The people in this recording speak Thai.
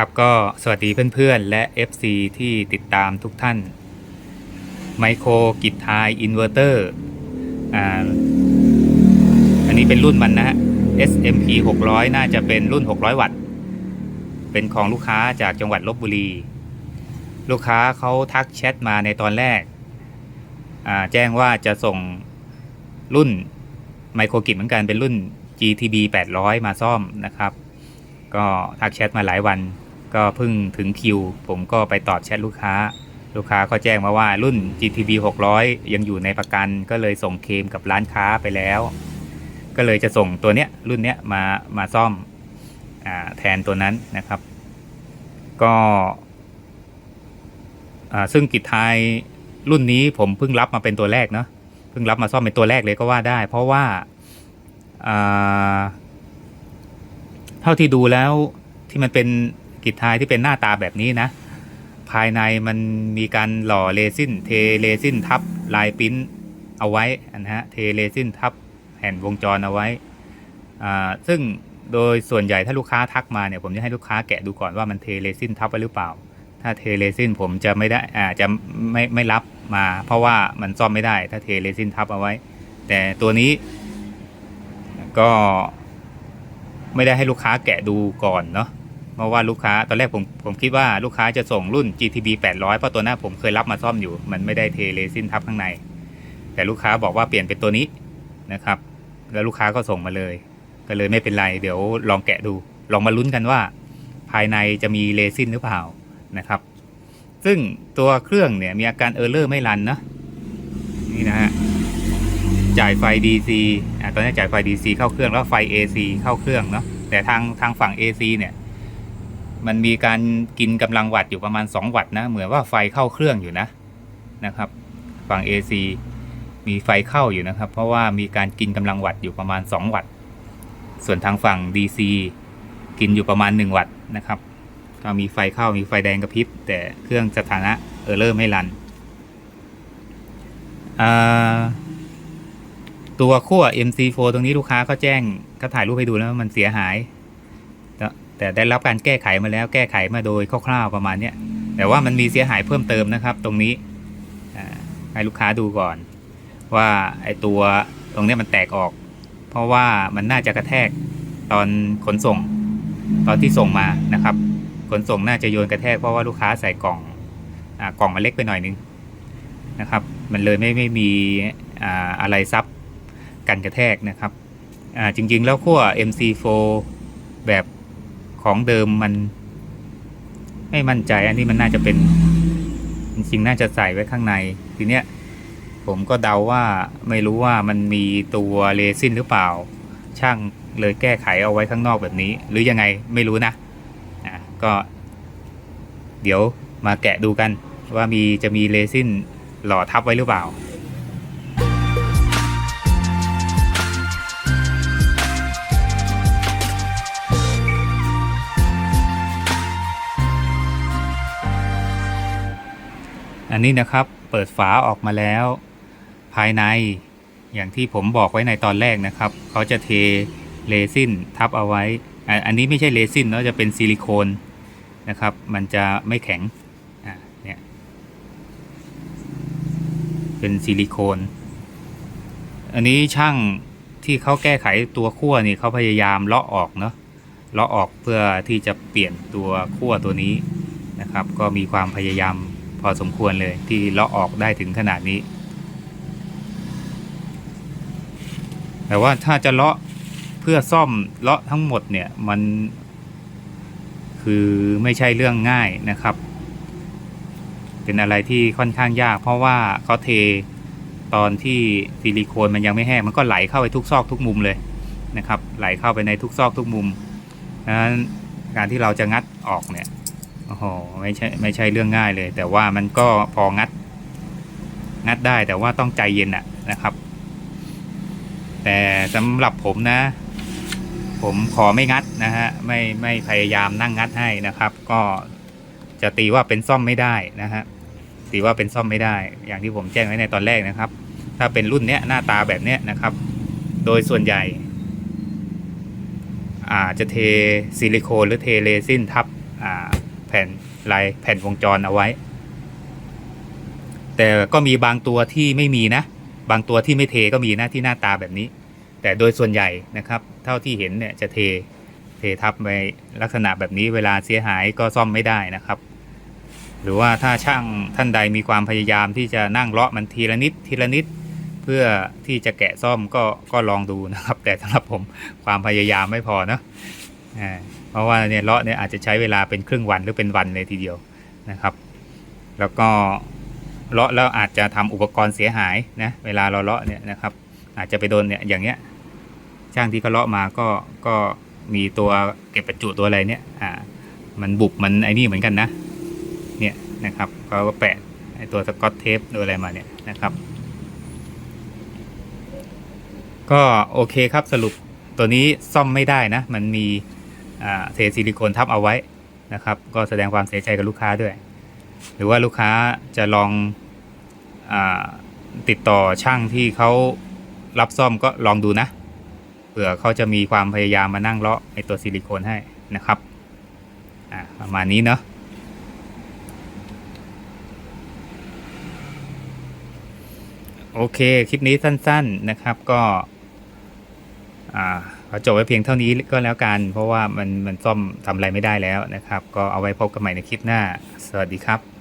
ครับก็สวัสดีเพื่อนๆ และ FC ที่ติดตามทุกท่านไมโครกิทายอินเวอร์เตอร์อันนี้เป็นรุ่นมันนะฮะ SMP 600 น่าจะเป็นรุ่น 600 วัตต์ เป็นของลูกค้าจากจังหวัดลบบุรี ลูกค้าเขาทักแชทมาในตอนแรก แจ้งว่าจะส่งรุ่นไมโครกิจเหมือนกันเป็นรุ่น GTB 800 มาซ่อมนะครับ ก็ทักแชทมาหลายวัน ก็เพิ่งถึงคิว ผมก็ไปตอบแชทลูกค้า ลูกค้าก็แจ้งมาว่ารุ่น GTB 600 ยังอยู่ในประกันก็เลยส่งเคมกับร้านค้าไปแล้ว ก็เลยจะส่งตัวเนี้ยรุ่นเนี้ยมามาซ่อมอแทนตัวนั้นนะครับ ก็ซึ่งกิจไทยรุ่นนี้ผมเพิ่งรับมาเป็นตัวแรกเนาะเพิ่งรับมาซ่อมเป็นตัวแรกเลยก็ว่าได้ เพราะว่าเท่าที่ดูแล้วที่มันเป็น กิจทายที่เป็นหน้าตาแบบนี้นะ ภายในมันมีการหล่อเรซินเทเรซินทับลายปิ้นเอาไว้นะฮะเทเรซินทับแผ่นวงจรเอาไว้อ่าซึ่งโดยส่วนใหญ่ถ้าลูกค้าทักมาเนี่ยผมจะให้ลูกค้าแกะดูก่อนว่ามันเทเรซินทับไว้หรือเปล่า ถ้าเทเรซินผมจะไม่ได้อ่าจะไม่ไม่รับมา เพราะว่ามันซ่อมไม่ได้ถ้าเทเรซินทับเอาไว้ แต่ตัวนี้ก็ไม่ได้ให้ลูกค้าแกะดูก่อนเนาะ เพราะว่าลูกค้าตอนแรกผมผมคิดว่าลูกค้าจะส่งรุ่น GTB 800 เพราะตัวหน้าผมเคยรับมาซ่อมอยู่ มันไม่ได้เทเรซินทับข้างใน แต่ลูกค้าบอกว่าเปลี่ยนเป็นตัวนี้นะครับ แล้วลูกค้าก็ส่งมาเลย ก็เลยไม่เป็นไร เดี๋ยวลองแกะดู ลองมาลุ้นกันว่า ภายในจะมีเรซินหรือเปล่านะครับ ซึ่งตัวเครื่องเนี่ยมีอาการเออร์เลอร์ไม่รันนะนี่นะฮะจ่ายไฟ DC อ่าตอนนี้จ่ายไฟ DC เข้าเครื่องแล้วไฟ AC เข้าเครื่องเนาะแต่ทางทางฝั่ง AC เนี่ย มันมีการกินกำลังวัตต์อยู่ประมาณ 2 วัตต์นะ เหมือนว่าไฟเข้าเครื่องอยู่นะนะครับ ฝั่ง AC มีไฟเข้าอยู่นะครับ เพราะว่ามีการกินกำลังวัตต์อยู่ประมาณ 2 วัตต์ ส่วนทางฝั่ง DC กินอยู่ประมาณ 1 วัตต์นะครับก็มีไฟเข้ามีไฟแดงกระพริบ แต่เครื่องสถานะเออร์เลอร์ไม่รันอ่าตัวขั้ว MC4 ตรงนี้ลูกค้าก็แจ้งก็ถ่ายรูปให้ดูแล้วมันเสียหาย แต่ได้รับการแก้ไขมาแล้วแก้ไขมาโดยคร่าวๆประมาณนี้แต่ว่ามันมีเสียหายเพิ่มเติมนะครับ ตรงนี้ให้ลูกค้าดูก่อน ว่าไอตัวตรงนี้มันแตกออก เพราะว่ามันน่าจะกระแทกตอนขนส่ง ตอนที่ส่งมานะครับ ขนส่งน่าจะโยนกระแทกเพราะว่าลูกค้าใส่กล่องอกล่องมันเล็กไปหน่อยนึงนะครับ มันเลยไม่ไม่มีอ่าอะไรซับกันกระแทกนะครับจริงๆแล้วขั้ว MC4 แบบ ของเดิมมัน ไม่มั่นใจ อันนี้มันน่าจะเป็น จริงๆน่าจะใส่ไว้ข้างใน ทีเนี้ย ผมก็เดาว่าไม่รู้ว่ามันมีตัวเรซินหรือเปล่า ช่างเลยแก้ไขเอาไว้ข้างนอกแบบนี้ หรือยังไงไม่รู้นะอ่าก็ เดี๋ยวมาแกะดูกัน ว่ามีจะมีเรซินหล่อทับไว้หรือเปล่า อันนี้นะครับเปิดฝาออกมาแล้ว ภายในอย่างที่ผมบอกไว้ในตอนแรกนะครับ เขาจะเทเรซินทับเอาไว้ อันนี้ไม่ใช่เรซินเนาะจะเป็นซิลิโคนนะครับ มันจะไม่แข็งอะเนี่ยเป็นซิลิโคน อันนี้ช่างที่เขาแก้ไขตัวขั้วนี่เขาพยายามเลาะออกเนาะเลาะออกเพื่อที่จะเปลี่ยนตัวขั้วตัวนี้นะครับ ก็มีความพยายาม อสมควรเลยที่เลาะออกได้ถึงขนาดนี้ แต่ว่าถ้าจะเลาะเพื่อซ่อมเลาะทั้งหมดเนี่ยมันคือไม่ใช่เรื่องง่ายนะครับ เป็นอะไรที่ค่อนข้างยาก เพราะว่าเขาเทตอนที่ซิลิโคนมันยังไม่แห้งมันก็ไหลเข้าไปทุกซอกทุกมุมเลยนะครับ ไหลเข้าไปในทุกซอกทุกมุมดังนั้นการที่เราจะงัดออกเนี่ย โอ้โหไม่ใช่ไม่ใช่เรื่องง่ายเลย แต่ว่ามันก็พองัด งัดได้แต่ว่าต้องใจเย็นอะนะครับ แต่สำหรับผมนะ ผมขอไม่งัดนะฮะไม่ไม่พยายามนั่งงัดให้นะครับ ก็จะตีว่าเป็นซ่อมไม่ได้นะฮะตีว่าเป็นซ่อมไม่ได้ อย่างที่ผมแจ้งไว้ในตอนแรกนะครับ ถ้าเป็นรุ่นเนี้ยหน้าตาแบบเนี้ยนะครับ โดยส่วนใหญ่อาจจะเทซิลิโคนหรือเทเรซินทับอ่า ผ่นลายแผ่นวงจรเอาไว้ แต่ก็มีบางตัวที่ไม่มีนะ บางตัวที่ไม่เทก็มีนะที่หน้าตาแบบนี้ แต่โดยส่วนใหญ่นะครับ เท่าที่เห็นเนี่ยจะเทเททับไปลักษณะแบบนี้เวลาเสียหายก็ซ่อมไม่ได้นะครับ หรือว่าถ้าช่างท่านใดมีความพยายามที่จะนั่งเลาะมันทีละนิดทีละนิดเพื่อที่จะแกะซ่อมก็ก็ลองดูนะครับ แต่สำหรับผมความพยายามไม่พอเนอะอ่า ราะว่าเนี่ยเลาะเนี่ยอาจจะใช้เวลาเป็นครึ่งวันหรือเป็นวันเลยทีเดียวนะครับ แล้วก็เลาะแล้วอาจจะทำอุปกรณ์เสียหายนะเวลาเราเลาะเนี่ยนะครับ อาจจะไปโดนเนี่ยอย่างเงี้ยช่างที่เขาเลาะมาก็ก็มีตัวเก็บประจุตัวอะไรเนี่ยอ่ามันบุบมันไอ้นี่เหมือนกันนะเนี่ยนะครับเขาก็แปะไอ้ตัวสกอตเทปตัวอะไรมาเนี่ยนะครับ ก็โอเคครับสรุปตัวนี้ซ่อมไม่ได้นะ มันมี อ่าเทซิลิโคนทับเอาไว้นะครับ ก็แสดงความเสียใจกับลูกค้าด้วย หรือว่าลูกค้าจะลองอติดต่อช่างที่เขารับซ่อมก็ลองดูนะเผื่อเขาจะมีความพยายามมานั่งเลาะไอตัวซิลิโคนให้นะครับประมาณนี้เนาะโอเค คลิปนี้สั้น ๆนะครับก็ อ่า อจบไว้เพียงเท่านี้ก็แล้วกัน เพราะว่ามันมันซ่อมทำอะไรไม่ได้แล้วนะครับ ก็เอาไว้พบกันใหม่ในคลิปหน้า สวัสดีครับ